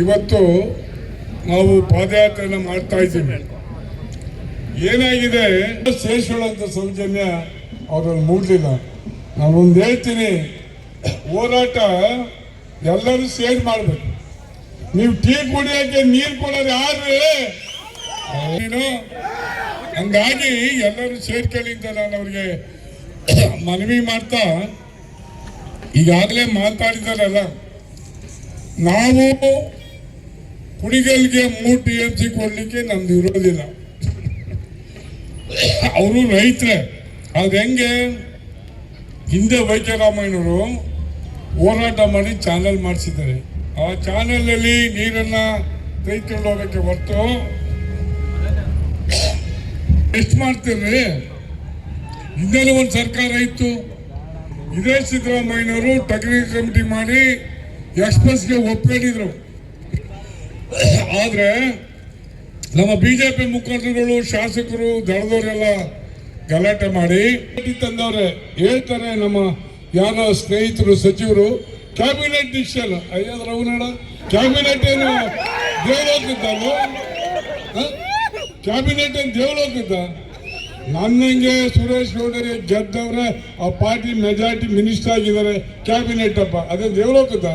ಇವತ್ತು ನಾವು ಪಾದಯಾತ್ರೆನ ಮಾಡ್ತಾ ಇದ್ದೀವಿ. ಏನಾಗಿದೆ? ಸೇರಿಸೋಳಂತ ಸೌಜನ್ಯ ಅವ್ರಲ್ಲಿ ಮೂಡಲಿಲ್ಲ. ನಾನೊಂದು ಹೇಳ್ತೀನಿ. ಹೋರಾಟ ಎಲ್ಲರೂ ಸೇರಿ ಮಾಡಬೇಕು. ನೀವು ಟೀ ಕುಡಿಯೋಕ್ಕೆ ನೀರು ಕೊಡೋದು ಯಾರು? ನೀನು? ಹಂಗಾಗಿ ಎಲ್ಲರೂ ಸೇರ್ಕೊಳ್ಳಿ ಅಂತ ನಾನು ಅವ್ರಿಗೆ ಮನವಿ ಮಾಡ್ತಾ, ಈಗಾಗಲೇ ಮಾತಾಡಿದಾರಲ್ಲ ನಾವು ಕುಡಿಗಲ್ಗೆ ಮೂರು ಟಿ ಎಂ ಸಿ ಕೊಡ್ಲಿಕ್ಕೆ ನಮ್ದು ಇರೋದಿಲ್ಲ. ಅವರು ರೈತರೇ, ಅದು ಹೆಂಗೆ? ಹಿಂದೆ ವೈದ್ಯರಾಮಯ್ಯನವರು ಹೋರಾಟ ಮಾಡಿ ಚಾನೆಲ್ ಮಾಡಿಸಿದ್ದಾರೆ. ಆ ಚಾನಲಲ್ಲಿ ನೀರನ್ನ ತೆಗೆದುಕೊಂಡು ಹೋಗಕ್ಕೆ ಹೊರತು ಎಷ್ಟು ಮಾಡ್ತೀರಿ? ಹಿಂದೆನೂ ಒಂದು ಸರ್ಕಾರ ಇತ್ತು? ಇದೇ ಸಿದ್ದರಾಮಯ್ಯನವರು ಟೆಕ್ನಿಕಲ್ ಕಮಿಟಿ ಮಾಡಿ ಎಕ್ಸ್ಪ್ರೆಸ್ಗೆ ಒಪ್ಕೊಂಡಿದ್ರು. ಆದ್ರೆ ನಮ್ಮ ಬಿಜೆಪಿ ಮುಖಂಡರುಗಳು ಶಾಸಕರು ದಳದವರೆಲ್ಲ ಗಲಾಟೆ ಮಾಡಿ ತಂದವ್ರೆ, ಹೇಳ್ತಾರೆ ನಮ್ಮ ಯಾರೋ ಸ್ನೇಹಿತರು, ಸಚಿವರು ಕ್ಯಾಬಿನೆಟ್ ಡಿಸಿಷನ್ ಅಯ್ಯದ್ರ ರಘುನಾಡ ಕ್ಯಾಬಿನೆಟ್ ಏನು? ದೇವಲೋಕಿದ್ದಲ್ಲ ಕ್ಯಾಬಿನೆಟ್ ಏನು? ದೇವಲೋಕಿದ್ದ ನನ್ನಂಗೆ ಸುರೇಶ್ ಗೌಡರಿ ಗೆದ್ದವ್ರೆ ಆ ಪಾರ್ಟಿ ಮೆಜಾರಿಟಿ ಮಿನಿಸ್ಟರ್ ಆಗಿದ್ದಾರೆ. ಕ್ಯಾಬಿನೆಟ್ ಅಪ್ಪ, ಅದೇ ದೇವಲೋಕದ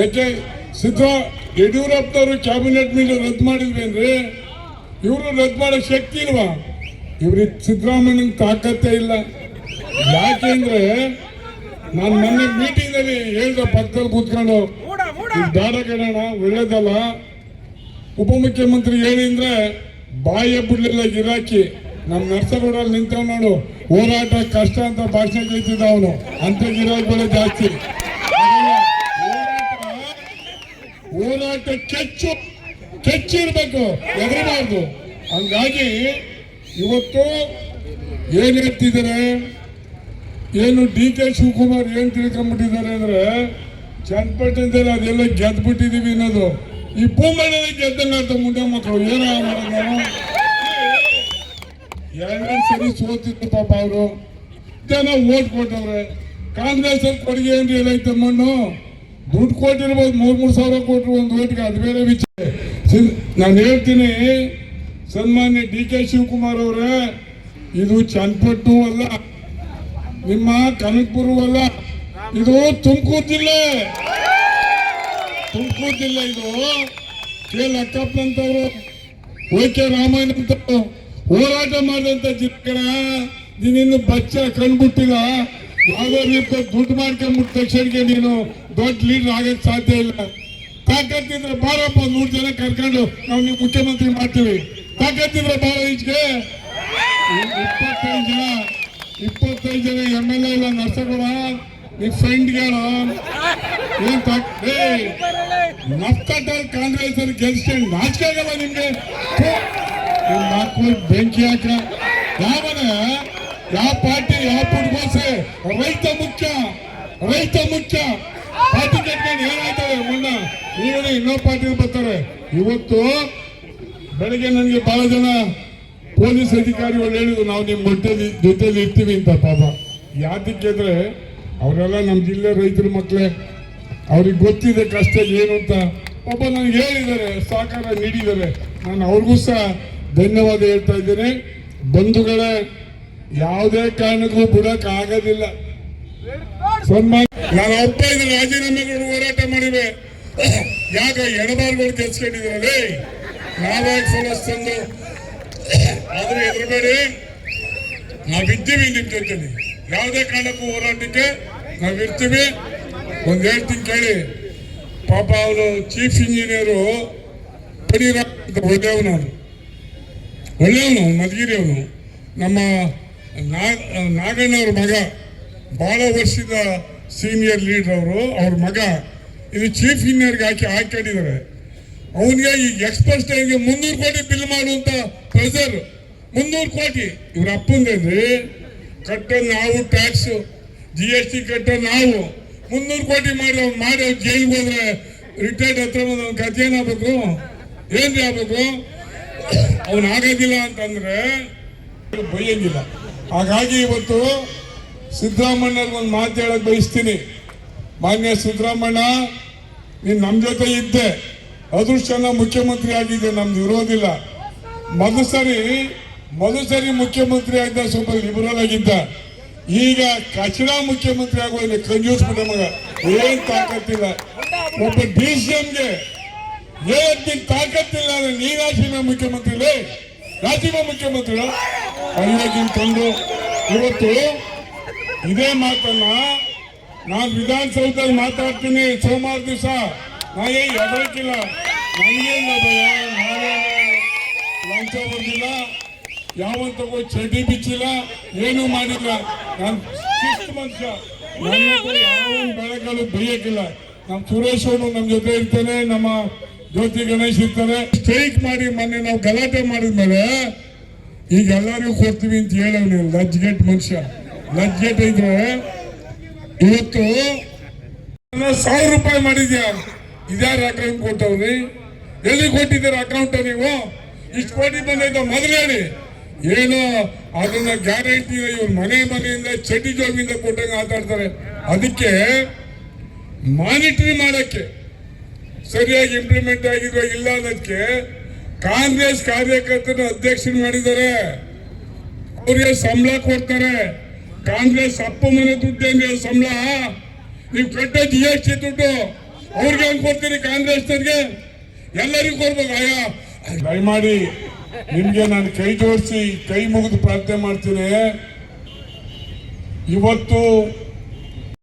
ಯಾಕೆ? ಸಿದ್ದ ಯಡಿಯೂರಪ್ಪನವರು ಕ್ಯಾಬಿನೆಟ್ ಮೇಲೆ ರದ್ದು ಮಾಡಿದ್ವಿ ಅಂದ್ರೆ ಇವರು ರದ್ದು ಮಾಡೋ ಶಕ್ತಿ ಇಲ್ವಾ? ಇವ್ರಿಗೆ ಸಿದ್ದರಾಮಯ್ಯನ ತಾಕತ್ತೆ ಇಲ್ಲ. ಯಾಕೆಂದ್ರೆ ನಾನು ಮೊನ್ನೆ ಮೀಟಿಂಗ್ ಅಲ್ಲಿ ಹೇಳ್ದೆ ಪಕ್ಕದಲ್ಲಿ ಕೂತ್ಕೊಂಡು ಇದು ಬೇಡ ಕಣೋಣ ಒಳ್ಳೇದಲ್ಲ. ಉಪಮುಖ್ಯಮಂತ್ರಿ ಹೇಳಿದ್ರೆ ಬಾಯ ಬಿಡ್ಲಿಲ್ಲ ಗಿರಾಕಿ. ನಮ್ಮ ನರ್ಸಗೂಡಲ್ಲಿ ನಿಂತವ್ ನೋಡು, ಹೋರಾಟ ಕಷ್ಟ ಅಂತ ಭಾಷಣ ಕೇಳ್ತಿದ್ದ ಅವನು. ಅಂತ ಗಿರಾಕಿಗಳೇ ಜಾಸ್ತಿ. ಹೋರಾಟ ಕೆಚ್ಚು ಕೆಚ್ಚು ಕೆಚ್ಚಿರ್ಬೇಕು ಎದರಬಾರ್ದು ಹಂಗಾಗಿ ಇವತ್ತು ಏನ್ ಹೇಳ್ತಿದ್ದಾರೆ? ಏನು ಡಿ ಕೆ ಶಿವಕುಮಾರ್ ಏನು ತಿಳ್ಕೊಂಡ್ಬಿಟ್ಟಿದ್ದಾರೆ ಅಂದ್ರೆ, ಚನ್ನಪಟ್ಟಣದಲ್ಲಿ ಅದೆಲ್ಲ ಗೆದ್ದುಬಿಟ್ಟಿದ್ದೀವಿ ಅನ್ನೋದು. ಈ ಭೂಮಂಡಲ ಗೆದ್ದಂಗ ಅಂತ ಮುಂದೆ ಮಕ್ಕಳು, ಏನೋ ಮಾಡೋದು? ಎರಡನೇ ಸರಿ ಸೋತಿತ್ತು ಪಾಪ ಅವರು. ಜನ ಓಟ್ ಕೊಟ್ಟವ್ರೆ. ಕಾಂಗ್ರೆಸ್ ಕೊಡುಗೆ ಏನ್ರಿ ಏನೈತೆ ಮಣ್ಣು? ದುಡ್ಡು ಕೊಟ್ಟಿರ್ಬೋದು ಮೂರು ಮೂರು ಸಾವಿರ ಕೊಟ್ಟರು ಒಂದು ಓಟ್ಗೆ ಅದು ಬೇರೆ ವಿಚಾರ. ನಾನು ಹೇಳ್ತೀನಿ, ಸನ್ಮಾನ್ಯ ಡಿ ಕೆ ಶಿವಕುಮಾರ್ ಅವರೇ, ಇದು ಚನ್ನಪಟ್ಟು ಅಲ್ಲ, ನಿಮ್ಮ ಕನಕಪುರ ಅಲ್ಲ, ಇದು ತುಮಕೂರು ಜಿಲ್ಲೆ. ತುಮಕೂರು ಜಿಲ್ಲೆ ಇದು. ಕೆ ಲಕ್ಕಪ್ಪನಂತವ್ರು ಓಕೆ ರಾಮಾಯಣ ಅಂತ ಹೋರಾಟ ಮಾಡಿದಂತ ಜಿಲ್ಲೆಗಳ ನೀನಿನ್ನು ಬಚ್ಚ ಕಂಡ್ಬಿಟ್ಟಿಲ್ಲ ಯಾವುದೋ ರೀತಿ ದುಡ್ಡು ಮಾಡ್ಕೊಂಡ್ಬಿಟ್ಟ ತಕ್ಷಣಕ್ಕೆ ನೀನು ದೊಡ್ಡ ಲೀಡರ್ ಆಗಕ್ಕೆ ಸಾಧ್ಯ ಇಲ್ಲ. ತಾಕತ್ತಿದ್ರೆ ಬಾರಪ್ಪ ನೂರು ಜನ ಕರ್ಕೊಂಡು ನಾವು ನೀವು ಮುಖ್ಯಮಂತ್ರಿ ಮಾಡ್ತೀವಿ. ತಾಕತ್ತಿದ್ರೆ ಬಾರ ಈಚೆಗೆ ಇಪ್ಪತ್ತೈದು ಜನ ಇಪ್ಪತ್ತೈದು ಜನ ಎಂ ಎಲ್ ಎ ಇಲ್ಲ ನರ್ಸಗೂಡ ಈ ಫ್ರೆಂಡ್ಗಳು ಏನ್ ತಾಕ್- ಏಯ್ ನಫ್ಕಟ್ಟಲ್ಲಿ ಕಾಂಗ್ರೆಸ್ ಅವ್ರು ಗೆಲ್ಸ್ಕೊಂಡು ನಾಚಿಕೆ ಆಗಲ್ಲ ನಿಮ್ಗೆ. ಬೆಂಕಿ ಹಾಕ ಯಾವನ? ಯಾವ ಪಾರ್ಟಿ, ಯಾವ ಪುಟ್ಗೋಸೆ ರೈತ ಮುಖ್ಯ ರೈತ ಮುಖ್ಯ. ಪಾರ್ಟಿ ಕಟ್ಕೊಂಡು ಏನಾಯ್ತವೆ ಮುನ್ನ? ನೀವೇ ಇನ್ನೊಬ್ಬ ಪಾರ್ಟಿ ಬರ್ತಾರೆ. ಇವತ್ತು ಬೆಳಗ್ಗೆ ನನಗೆ ಬಹಳ ಜನ ಪೊಲೀಸ್ ಅಧಿಕಾರಿಗಳು ಹೇಳಿದ್ರು, ನಾವು ನಿಮ್ಮ ಮೊಟ್ಟೆಲಿ ಜೊತೆಲಿ ಇರ್ತೀವಿ ಅಂತ ಪಾಪ. ಯಾತಕ್ಕೆ ಅಂದ್ರೆ, ಅವರೆಲ್ಲ ನಮ್ಮ ಜಿಲ್ಲೆ ರೈತರ ಮಕ್ಕಳೇ ಅವ್ರಿಗೆ ಗೊತ್ತಿದೆ ಕಷ್ಟ ಏನು ಅಂತ. ಪಾಪ ನನಗೆ ಹೇಳಿದ್ದಾರೆ, ಸಹಕಾರ ನೀಡಿದ್ದಾರೆ. ನಾನು ಅವ್ರಿಗೂ ಸಹ ಧನ್ಯವಾದ ಹೇಳ್ತಾ ಇದ್ದೇನೆ. ಬಂಧುಗಳೇ ಯಾವುದೇ ಕಾರಣಕ್ಕೂ ಬಿಡಕ್ ಆಗೋದಿಲ್ಲ. ನಾವು ನಾನು ಅಪ್ಪ ಇದ್ರೆ ರಾಜೀನಾಮೆಗಳು ಹೋರಾಟ ಮಾಡಿವೆ. ಯಾಕ ಎಡಬಾರ್ಗಳು ಕೆಲ್ಸ್ಕೊಂಡಿದ್ದಾರೆ ನಾವ್ಯಾಕೆ ಫಲಸ್ ತಂದು. ಆದ್ರೆ ಹೆದರಬೇಡಿ ನಾವಿದ್ದೀವಿ ನಿಮ್ ಜೊತೆ ಯಾವುದೇ ಕಾರಣಕ್ಕೂ ಹೋರಾಟಕ್ಕೆ ನಾವಿರ್ತೀವಿ ಒಂದ್ ಹೇಳ್ತೀನಿ ಕೇಳಿ. ಪಾಪ ಅವರು ಚೀಫ್ ಇಂಜಿನಿಯರು ಪಡೀರ ಒಳ್ಳೆಯವನು. ಒಳ್ಳೆಯವನು ಮಧುಗಿರಿ ನಮ್ಮ ನಾಗಣ್ಣವ್ರ ಮಗ, ಬಹಳ ವರ್ಷದ ಸೀನಿಯರ್ ಲೀಡರ್ ಅವರು, ಅವ್ರ ಮಗ ಇದು ಚೀಫ್ ಇಂಜಿನಿಯರ್ಗೆ ಹಾಕಿ ಹಾಕೊಂಡಿದ್ದಾರೆ. ಅವನಿಗೆ ಈ ಎಕ್ಸ್ಪ್ರೆಸ್ ಟ್ರೈನ್ಗೆ ಮುನ್ನೂರು ಕೋಟಿ ಬಿಲ್ ಮಾಡುವಂತ ಪ್ರೆಸರ್ ಮುನ್ನೂರು ಕೋಟಿ. ಇವ್ರ ಅಪ್ಪಂದ್ರಿ ಕಟ್ಟೋದು ನಾವು ಟ್ಯಾಕ್ಸ್ ಜಿ ಎಸ್ ಟಿ ಕಟ್ಟೋದು ನಾವು ಮುನ್ನೂರು ಕೋಟಿ ಮಾಡಿ ಅವ್ನು ಮಾಡಿ ಅವ್ರು ಜೈಲಿಗೆ ಹೋದ್ರೆ ರಿಟೈರ್ಡ್ ಹತ್ರ ಬಂದು ಅವ್ನ ಕಥೆ ಏನಾಗಬೇಕು? ಏನ್ರಿ ಆಗ್ಬೇಕು? ಅವನು ಆಗೋದಿಲ್ಲ ಅಂತಂದ್ರೆ, ಬೈಯಂಗಿಲ್ಲ. ಹಾಗಾಗಿ ಇವತ್ತು ಸಿದ್ದರಾಮಣ್ಣವ್ರಿಗೆ ಒಂದು ಮಾತು ಹೇಳಕ್ ಬಯಸ್ತೀನಿ. ಮಾನ್ಯ ಸಿದ್ದರಾಮಣ್ಣ ನೀನ್ ನಮ್ಮ ಜೊತೆ ಇದ್ದೆ. ಅದೃಷ್ಟನ ಮುಖ್ಯಮಂತ್ರಿ ಆಗಿದ್ದೆ, ನಮ್ದು ಇರೋದಿಲ್ಲ. ಮೊದಲು ಸರಿ ಮೊದಲು ಮುಖ್ಯಮಂತ್ರಿ ಆಗಿದ್ದ ಸ್ವಲ್ಪ ಲಿಬರಲ್ ಆಗಿದ್ದ. ಈಗ ಕಚಡ ಮುಖ್ಯಮಂತ್ರಿ ಆಗೋದಿಲ್ಲ ಕಂಜೂಸ್ ಮಗ. ಏನ್ ತಾಕತ್ತಿಲ್ಲ. ಒಬ್ಬ ಡಿ ಸಿ ಎಂಗೆ ಏನ್ ತಾಕತ್ತಿಲ್ಲ ಅಂದ್ರೆ ನೀನ್ ಮುಖ್ಯಮಂತ್ರಿ? ರಾಜ್ಯದ ಮುಖ್ಯಮಂತ್ರಿಗಳು ಅಲ್ಲಿಗಿನ ತಂದು. ಇವತ್ತು ಇದೇ ಮಾತನ್ನ ನಾನು ವಿಧಾನಸೌಧದಲ್ಲಿ ಮಾತಾಡ್ತೀನಿ ಸೋಮವಾರ ದಿವಸ. ನಾನೇ ಹೆದರಕ್ಕಿಲ್ಲ ನನಗೇನು ಭಯ ನಾನೇನು ಲಂಚ ಬಂದಿಲ್ಲ ಯಾವತ್ತಗೂ ಚಡ್ಡಿ ಬಿಚ್ಚಿಲ್ಲ. ಏನೂ ಮಾಡಿಲ್ಲ. ನಾನು ಶಿಸ್ತು ಮನುಷ್ಯ. ನನ್ನ ಯಾವ ಬೆಳಕಲ್ಲೂ ಬೈಯಕ್ಕಿಲ್ಲ ನಮ್ಮ ಸುರೇಶ್ ಅವರು ನಮ್ಮ ಜೊತೆ ಇರ್ತಾನೆ. ನಮ್ಮ ಜ್ಯೋತಿ ಗಣೇಶ್ ಇರ್ತಾರೆ. ಸ್ಟ್ರೈಕ್ ಮಾಡಿ ಮೊನ್ನೆ ನಾವು ಗಲಾಟೆ ಮಾಡಿದ್ಮೇಲೆ ಈಗ ಎಲ್ಲರಿಗೂ ಕೊಡ್ತೀವಿ ಅಂತ ಹೇಳವ್ನಿ ಲಜ್ಜೆಟ್ ಮನುಷ್ಯ. ಲಜ್ಜೆಟ್ ಇದ್ರೆ. ಇವತ್ತು ಸಾವಿರ ರೂಪಾಯಿ ಮಾಡಿದ್ಯಾ? ಇದ್ಯಾರ ಅಕೌಂಟ್ ಕೊಟ್ಟವ್ರಿ? ಎಲ್ಲಿ ಕೊಟ್ಟಿದ್ದೀರ ಅಕೌಂಟ್ ನೀವು? ಇಷ್ಟು ಕೋಟಿ ಬಂದೈತ ಮೊದಲು ಹೇಳಿ. ಏನು ಅದನ್ನ ಗ್ಯಾರಂಟಿ ಇವ್ರ ಮನೆ ಮನೆಯಿಂದ ಚಟಿ ಜೋಬಿಂದ ಕೊಟ್ಟಂಗೆ ಮಾತಾಡ್ತಾರೆ ಅದಕ್ಕೆ ಮಾನಿಟರಿ ಮಾಡಕ್ಕೆ. ಸರಿಯಾಗಿ ಇಂಪ್ಲಿಮೆಂಟ್ ಆಗಿರೋ ಇಲ್ಲ ಅನ್ನೋದಕ್ಕೆ ಕಾಂಗ್ರೆಸ್ ಕಾರ್ಯಕರ್ತನ ಅಧ್ಯಕ್ಷರು ಮಾಡಿದ್ದಾರೆ. ಅವ್ರಿಗೆ ಸಂಬಳ ಕೊಡ್ತಾರೆ. ಕಾಂಗ್ರೆಸ್ ಅಪ್ಪ ಮನೆ ದುಡ್ಡು ಅದು ಸಂಬಳ? ನೀವು ಕಟ್ಟೋ ಜಿ ಎಸ್ ಟಿ ದುಡ್ಡು. ಅವ್ರಿಗೆ ಹೆಂಗ್ ಕೊಡ್ತೀರಿ ಕಾಂಗ್ರೆಸ್ನವ್ರಿಗೆ? ಎಲ್ಲರಿಗೂ ಕೊಡ್ಬೇಕು ಅಯ್ಯ. ದಯಮಾಡಿ ನಿಮ್ಗೆ ನಾನು ಕೈ ಜೋಡಿಸಿ ಕೈ ಮುಗಿದು ಪ್ರಾರ್ಥನೆ ಮಾಡ್ತೀನಿ. ಇವತ್ತು